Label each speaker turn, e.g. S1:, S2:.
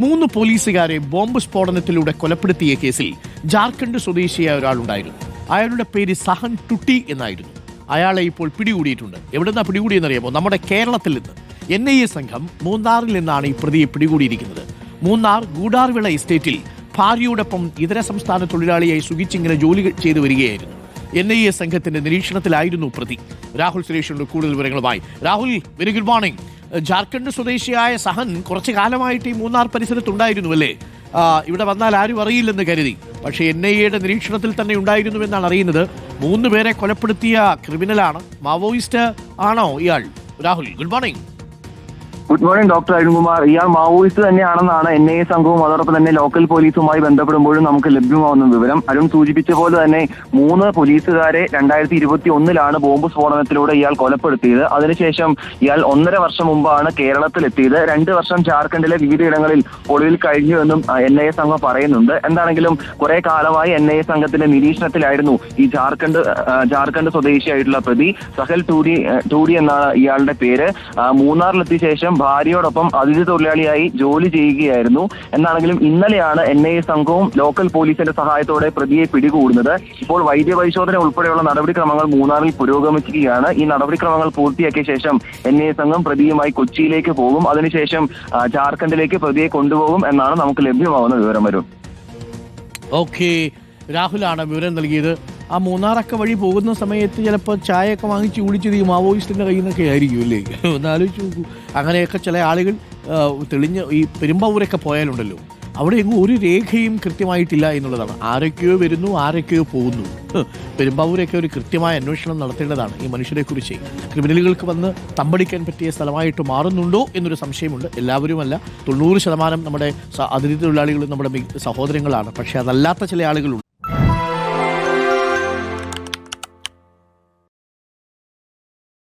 S1: മൂന്ന് പോലീസുകാരെ ബോംബ് സ്ഫോടനത്തിലൂടെ കൊലപ്പെടുത്തിയ കേസിൽ ജാർഖണ്ഡ് സ്വദേശിയായ ഒരാളുണ്ടായിരുന്നു. അയാളുടെ പേര് സഹൻ ടുട്ടി എന്നായിരുന്നു. അയാളെ ഇപ്പോൾ പിടികൂടിയിട്ടുണ്ട്. എവിടുന്നാ പിടികൂടിയെന്നറിയാമോ? നമ്മുടെ കേരളത്തിൽ നിന്ന്. എൻ ഐ എ സംഘം മൂന്നാറിൽ നിന്നാണ് ഈ പ്രതിയെ പിടികൂടിയിരിക്കുന്നത്. മൂന്നാർ ഗൂഡാർവിള എസ്റ്റേറ്റിൽ ഭാര്യയോടൊപ്പം ഇതര സംസ്ഥാന തൊഴിലാളിയായി സുഖിച്ചിങ്ങനെ ജോലി ചെയ്തു വരികയായിരുന്നു. എൻ ഐ എ സംഘത്തിന്റെ നിരീക്ഷണത്തിലായിരുന്നു പ്രതി. രാഹുൽ സുരേഷിന്റെ കൂടുതൽ വിവരങ്ങളുമായി. Rahul very good morning Jharkhand സ്വദേശിയായ സഹൻ കുറച്ചു കാലമായിട്ട് ഈ മൂന്നാർ പരിസരത്തുണ്ടായിരുന്നു അല്ലേ? ഇവിടെ വന്നാൽ ആരും അറിയില്ലെന്ന് കരുതി. പക്ഷേ എൻ ഐ എയുടെ നിരീക്ഷണത്തിൽ തന്നെ ഉണ്ടായിരുന്നു എന്നാണ് അറിയുന്നത്. മൂന്ന് പേരെ കൊലപ്പെടുത്തിയ ക്രിമിനലാണ് മാവോയിസ്റ്റ് ആണോ ഇയാൾ? Rahul good morning
S2: good morning doctor Arunkumar. ഇയാൾ മാവോയിസ്റ്റ് തന്നെയാണെന്നാണ് എൻ ഐ എ സംഘവും അതോടൊപ്പം തന്നെ ലോക്കൽ പോലീസുമായി ബന്ധപ്പെടുമ്പോഴും നമുക്ക് ലഭ്യമാവുന്ന വിവരം. അരുൺ സൂചിപ്പിച്ച പോലെ തന്നെ മൂന്ന് പോലീസുകാരെ രണ്ടായിരത്തി ഇരുപത്തി ഒന്നിലാണ് ബോംബ് സ്ഫോടനത്തിലൂടെ ഇയാൾ കൊലപ്പെടുത്തിയത്. അതിനുശേഷം ഇയാൾ ഒന്നര വർഷം മുമ്പാണ് കേരളത്തിലെത്തിയത്. രണ്ട് വർഷം ജാർഖണ്ഡിലെ വിവിധയിടങ്ങളിൽ ഒളിവിൽ കഴിഞ്ഞു എന്നും എൻ ഐ എ സംഘം പറയുന്നുണ്ട്. എന്താണെങ്കിലും കുറെ കാലമായി എൻ ഐ എ സംഘത്തിന്റെ നിരീക്ഷണത്തിലായിരുന്നു ഈ ജാർഖണ്ഡ് ജാർഖണ്ഡ് സ്വദേശിയായിട്ടുള്ള പ്രതി. സഹൽ ടൂരി ടൂഡി എന്നാണ് ഇയാളുടെ പേര്. മൂന്നാറിലെത്തിയ ശേഷം ഭാര്യയോടൊപ്പം അതിഥി തൊഴിലാളിയായി ജോലി ചെയ്യുകയായിരുന്നു. എന്നാണെങ്കിലും ഇന്നലെയാണ് എൻ ഐ എ സംഘവും ലോക്കൽ പോലീസിന്റെ സഹായത്തോടെ പ്രതിയെ പിടികൂടുന്നത്. ഇപ്പോൾ വൈദ്യപരിശോധന ഉൾപ്പെടെയുള്ള നടപടിക്രമങ്ങൾ മൂന്നാറിൽ പുരോഗമിക്കുകയാണ്. ഈ നടപടിക്രമങ്ങൾ പൂർത്തിയാക്കിയ ശേഷം എൻ ഐ എ സംഘം പ്രതിയുമായി കൊച്ചിയിലേക്ക് പോകും. അതിനുശേഷം ജാർഖണ്ഡിലേക്ക് പ്രതിയെ കൊണ്ടുപോകും എന്നാണ് നമുക്ക് ലഭ്യമാവുന്ന വിവരം വരും
S1: ഓക്കെ രാഹുലാണ് വിവരം നൽകിയത്. ആ മൂന്നാറൊക്കെ വഴി പോകുന്ന സമയത്ത് ചിലപ്പോൾ ചായയൊക്കെ വാങ്ങിച്ച് കുടിച്ചത് ഈ മാവോയിസ്റ്റിന്റെ കയ്യിൽ നിന്നൊക്കെ ആയിരിക്കും അല്ലേ? ഒന്ന് ആലോചിച്ച് നോക്കൂ. അങ്ങനെയൊക്കെ ചില ആളുകൾ തെളിഞ്ഞ ഈ പെരുമ്പാവൂരൊക്കെ പോയാലുണ്ടല്ലോ അവിടെ എങ്ങും ഒരു രേഖയും കൃത്യമായിട്ടില്ല എന്നുള്ളതാണ്. ആരൊക്കെയോ വരുന്നു ആരൊക്കെയോ പോകുന്നു. പെരുമ്പാവൂരൊക്കെ ഒരു കൃത്യമായ അന്വേഷണം നടത്തേണ്ടതാണ് ഈ മനുഷ്യരെക്കുറിച്ച്. ക്രിമിനലുകൾക്ക് വന്ന് തമ്പടിക്കാൻ പറ്റിയ സ്ഥലമായിട്ട് മാറുന്നുണ്ടോ എന്നൊരു സംശയമുണ്ട്. എല്ലാവരുമല്ല തൊണ്ണൂറ് ശതമാനം നമ്മുടെ അതിഥി തൊഴിലാളികളും നമ്മുടെ സഹോദരങ്ങളാണ്. പക്ഷേ അതല്ലാത്ത ചില ആളുകളുണ്ട്.